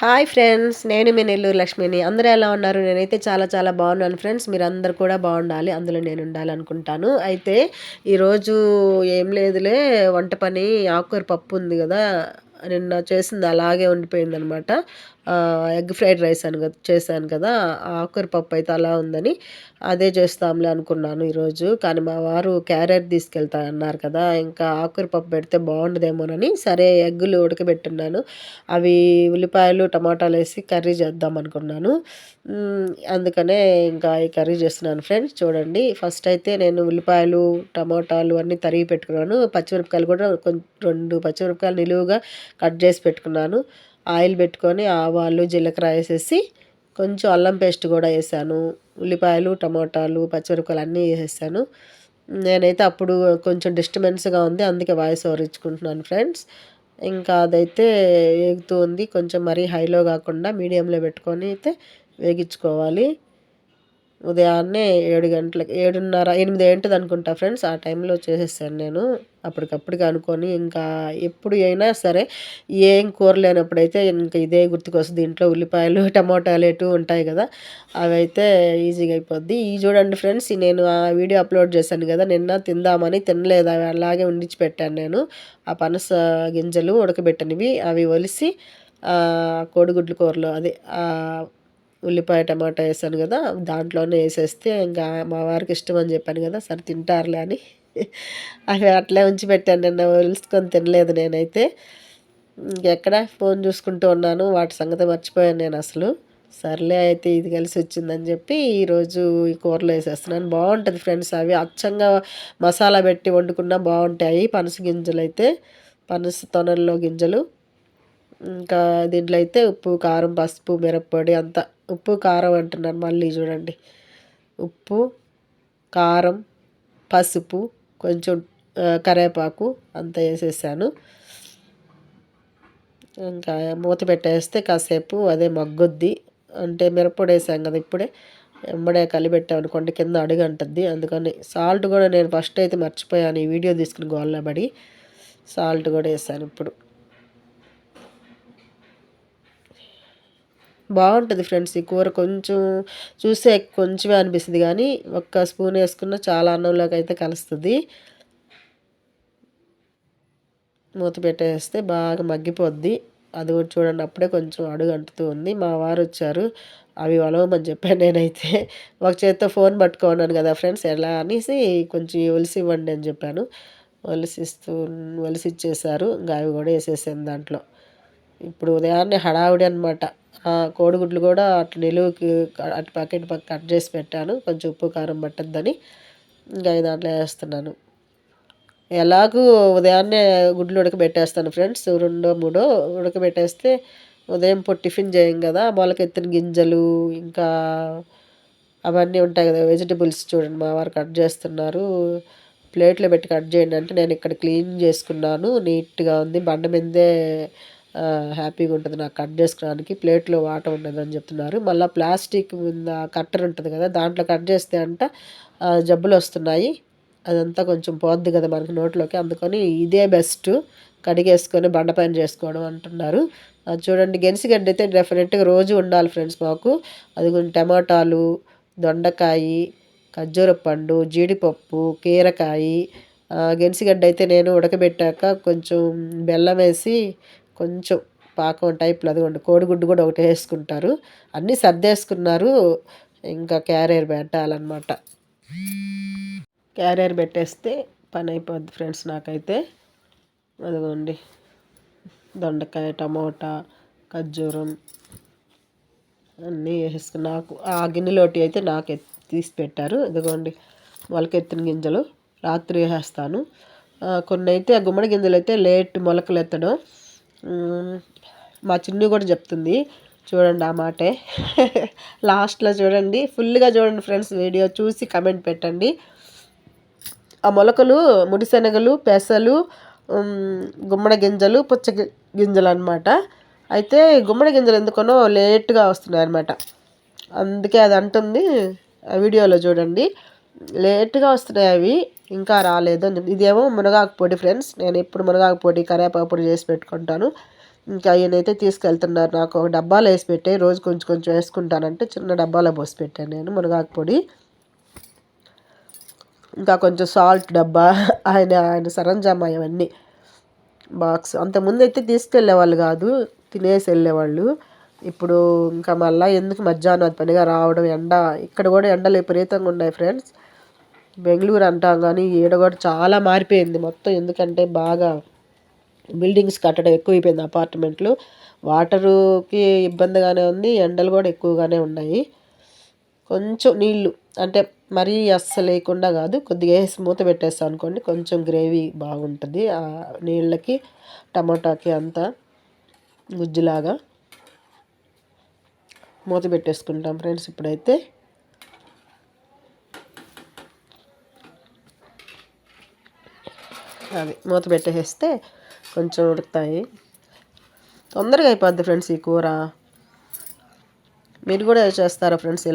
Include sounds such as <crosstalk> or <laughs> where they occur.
Hi friends నేను మీ నెల్లూరు లక్ష్మిని. అందరూ ఎలా ఉన్నారు? నేనైతే చాలా చాలా బాగున్నాను ఫ్రెండ్స్. మీరు అందరు కూడా బాగుండాలి. అందులో నేను ఉండాలనుకుంటాను. అయితే ఈరోజు ఏం లేదులే వంట పని ఆకుకూర పప్పు ఉంది కదా నిన్న చేసింది అలాగే ఉండిపోయిందనమాట. ఎగ్ ఫ్రైడ్ రైస్ అని చేశాను కదా ఆకుకూర పప్పు అయితే అలా ఉందని అదే చేస్తాంలే అనుకున్నాను ఈరోజు. కానీ మా వారు క్యారెట్ తీసుకెళ్తా అన్నారు కదా ఇంకా ఆకుకూర పప్పు పెడితే బాగుండదేమోనని సరే ఎగ్గులు ఉడకబెట్టున్నాను. అవి ఉల్లిపాయలు టమాటాలు వేసి కర్రీ చేద్దాం అనుకున్నాను. అందుకనే ఇంకా ఈ కర్రీ చేస్తున్నాను ఫ్రెండ్స్ చూడండి. ఫస్ట్ అయితే నేను ఉల్లిపాయలు టమాటాలు అన్నీ తరిగి పెట్టుకున్నాను. పచ్చిమిరపకాయలు కూడా కొంచెం రెండు పచ్చిమిరపకాయలు నిలువుగా కట్ చేసి పెట్టుకున్నాను. ఆయిల్ పెట్టుకొని ఆవాలు జీలకర్ర వేసేసి కొంచెం అల్లం పేస్ట్ కూడా వేసాను. ఉల్లిపాయలు టమోటాలు పచ్చిమిరపకాయలు అన్నీ వేసేసాను. నేనైతే అప్పుడు కొంచెం డిస్టర్బెన్స్గా ఉంది అందుకే వాయిస్ ఓవర్ ఇచ్చుకుంటున్నాను ఫ్రెండ్స్. ఇంకా అదైతే వేగుతూ ఉంది కొంచెం మరీ హైలో కాకుండా మీడియంలో పెట్టుకొని అయితే వేగించుకోవాలి. ఉదయాన్నే ఏడు గంటలకి ఏడున్నర ఎనిమిది ఏంటిది అనుకుంటా ఫ్రెండ్స్. ఆ టైంలో చేసేసాను నేను. అప్పటికప్పుడు అనుకొని ఇంకా ఎప్పుడు అయినా సరే ఏం కూర లేనప్పుడైతే ఇంకా ఇదే గుర్తుకొస్తుంది. ఇంట్లో ఉల్లిపాయలు టమోటాలు ఎటు ఉంటాయి కదా అవి అయితే ఈజీగా అయిపోద్ది. ఈ చూడండి ఫ్రెండ్స్ నేను ఆ వీడియో అప్లోడ్ చేశాను కదా నిన్న తిందామని తినలేదు. అవి అలాగే ఉండిచి పెట్టాను నేను. ఆ పనస గింజలు ఉడకబెట్టనివి అవి ఒలిసి కోడిగుడ్ల కూరలో అదే ఉల్లిపాయ టమాటా వేసాను కదా దాంట్లోనే వేసేస్తే ఇంకా మా వారికి ఇష్టం అని చెప్పాను కదా సరే తింటారులే అని. అవి అట్లే ఉంచి పెట్టాను నిన్న ఒలుసుకొని తినలేదు నేనైతే. ఇంకెక్కడ ఫోన్ చూసుకుంటూ ఉన్నాను వాటి సంగతి మర్చిపోయాను నేను అసలు. సర్లే అయితే ఇది కలిసి వచ్చిందని చెప్పి ఈరోజు ఈ కూరలో వేసేస్తున్నాను. బాగుంటుంది ఫ్రెండ్స్ అవి అచ్చంగా మసాలా పెట్టి వండుకున్నా బాగుంటాయి పనస గింజలు అయితే పనస తొనల్లో గింజలు. ఇంకా దీంట్లో అయితే ఉప్పు కారం పసుపు మిరప్పొడి అంతా ఉప్పు కారం అంటున్నాను మళ్ళీ చూడండి. ఉప్పు కారం పసుపు కొంచెం కరివేపాకు అంతా వేసేసాను. ఇంకా మూత పెట్టేస్తే కాసేపు అదే మగ్గుద్ది. అంటే మిరప్పొడి వేసాం కదా ఇప్పుడే. ఎంబడే కలిపెట్టాం అనుకోండి కింద అడుగు అంటుంది అందుకని సాల్ట్ కూడా నేను ఫస్ట్ అయితే మర్చిపోయాను ఈ వీడియో తీసుకుని గోళ్ళబడి సాల్ట్ కూడా వేసాను ఇప్పుడు. బాగుంటుంది ఫ్రెండ్స్ ఈ కూర కొంచెం చూస్తే కొంచెమే అనిపిస్తుంది కానీ ఒక్క స్పూన్ వేసుకున్న చాలా అన్నంలోకి అయితే కలుస్తుంది. మూత పెట్టేస్తే బాగా మగ్గిపోద్ది. అది కూడా చూడండి అప్పుడే కొంచెం అడుగు అంటుతూ ఉంది. మా వారు వచ్చారు. అవి వలవమని చెప్పాను నేనైతే. ఒక చేత్తో ఫోన్ పట్టుకున్నాను కదా ఫ్రెండ్స్ ఎలా అనేసి కొంచెం ఒలిసి ఇవ్వండి అని చెప్పాను. ఒలిసిస్తూ ఒలిసి ఇచ్చేసారు ఇంకా అవి కూడా వేసేసాను దాంట్లో. ఇప్పుడు ఉదయాన్నే హడావుడి అనమాట కోడిగుడ్లు కూడా అటు నిలువుకి అటు పక్క పక్క కట్ చేసి పెట్టాను. కొంచెం ఉప్పు కారం పట్టద్దని ఇంకా దాంట్లో వేస్తున్నాను. ఎలాగూ ఉదయాన్నే గుడ్లు ఉడకబెట్టేస్తాను ఫ్రెండ్స్. రెండో మూడో ఉడకబెట్టేస్తే ఉదయం పొట్టి టిఫిన్ చేయం కదా. మొలకెత్తిన గింజలు ఇంకా అవన్నీ ఉంటాయి కదా. వెజిటబుల్స్ చూడండి మా వారు కట్ చేస్తున్నారు. ప్లేట్లో పెట్టి కట్ చేయండి అంటే నేను ఇక్కడ క్లీన్ చేసుకున్నాను. నీట్గా ఉంది. బండ మీదే హ్యాపీగా ఉంటుంది. నాకు కట్ చేసుకోవడానికి ప్లేట్లో వాటర్ ఉండదని చెప్తున్నారు. మళ్ళీ ప్లాస్టిక్ మీద కట్టర్ ఉంటుంది కదా దాంట్లో కట్ చేస్తే అంట జబ్బులు వస్తున్నాయి. అదంతా కొంచెం పోద్ది కదా మనకి నోట్లోకి. అందుకని ఇదే బెస్ట్. కడిగేసుకొని బండపైన చేసుకోవడం అంటున్నారు. చూడండి గెనిసిగడ్డ అయితే డెఫినెట్గా రోజు ఉండాలి ఫ్రెండ్స్ మాకు. అది కొంచెం టమాటాలు దొండకాయ ఖర్జూర పండు జీడిపప్పు కీరకాయ. గెనిసిగడ్డ అయితే నేను ఉడకబెట్టాక కొంచెం బెల్లం వేసి కొంచెం పాకం టైప్లో అదిగోండి కోడిగుడ్డు కూడా ఒకటి వేసుకుంటారు. అన్నీ సర్దేసుకున్నారు ఇంకా క్యారియర్ పెట్టాలన్నమాట. క్యారియర్ పెట్టేస్తే పని అయిపోద్ది ఫ్రెండ్స్ నాకైతే. అదిగోండి దొండకాయ టమోటా ఖర్జూరం అన్నీ వేసుకుని నాకు ఆ గిన్నెలోటి అయితే నాకు తీసి పెట్టారు. ఇదిగోండి మొలకెత్తిన గింజలు రాత్రి వేసేస్తాను. కొన్ని అయితే ఆ గుమ్మడి గింజలు అయితే లేట్ మొలకలు ఎత్తడం. మా చిన్ని కూడా చెప్తుంది. చూడండి ఆ మాటే. <laughs> లాస్ట్లో చూడండి. ఫుల్గా చూడండి ఫ్రెండ్స్ వీడియో చూసి కమెంట్ పెట్టండి. ఆ మొలకలు ముడిశనగలు పెసలు గుమ్మడి గింజలు పుచ్చ గింజలు అనమాట అయితే గుమ్మడి గింజలు ఎందుకనో లేట్గా వస్తున్నాయి అనమాట అందుకే అది అంటుంది ఆ వీడియోలో చూడండి. లేట్గా వస్తున్నాయి అవి. ఇంకా రాలేదు ఇదేమో మునగాకు పొడి ఫ్రెండ్స్. నేను ఎప్పుడు మునగాకు పొడి కరేపాకు పొడి చేసి పెట్టుకుంటాను. ఇంకా ఆయనైతే తీసుకెళ్తున్నారు నాకు ఒక డబ్బాలో వేసి పెట్టే రోజు కొంచెం కొంచెం వేసుకుంటానంటే చిన్న డబ్బాలో పోసి పెట్టాను నేను మునగాకు పొడి. ఇంకా కొంచెం సాల్ట్ డబ్బా ఆయన ఆయన సరంజామా ఇవన్నీ బాక్స్. అంతకుముందు అయితే తీసుకెళ్ళేవాళ్ళు కాదు తినేసి వెళ్ళేవాళ్ళు. ఇప్పుడు ఇంకా మళ్ళీ ఎందుకు మధ్యాహ్నం అది పనిగా రావడం ఎండ ఇక్కడ కూడా ఎండలు విపరీతంగా ఉన్నాయి ఫ్రెండ్స్. బెంగళూరు అంటాం కానీ ఈడ కూడా చాలా మారిపోయింది మొత్తం. ఎందుకంటే బాగా బిల్డింగ్స్ కట్టడం ఎక్కువైపోయింది అపార్ట్మెంట్లు. వాటరుకి ఇబ్బందిగానే ఉంది ఎండలు కూడా ఎక్కువగానే ఉన్నాయి. కొంచెం నీళ్ళు అంటే మరీ అస్సలు లేకుండా కాదు కొద్దిగా వేసి మూత పెట్టేస్తాం అనుకోండి కొంచెం గ్రేవీ బాగుంటుంది. ఆ నీళ్ళకి టమాటాకి అంతా గుజ్జులాగా మూత పెట్టేసుకుంటాం ఫ్రెండ్స్ ఇప్పుడైతే. అది మూత పెట్టేస్తే కొంచెం ఉడుకుతాయి. తొందరగా అయిపోద్ది ఫ్రెండ్స్ ఈ కూర. మీరు కూడా చేస్తారా ఫ్రెండ్స్ ఇలా?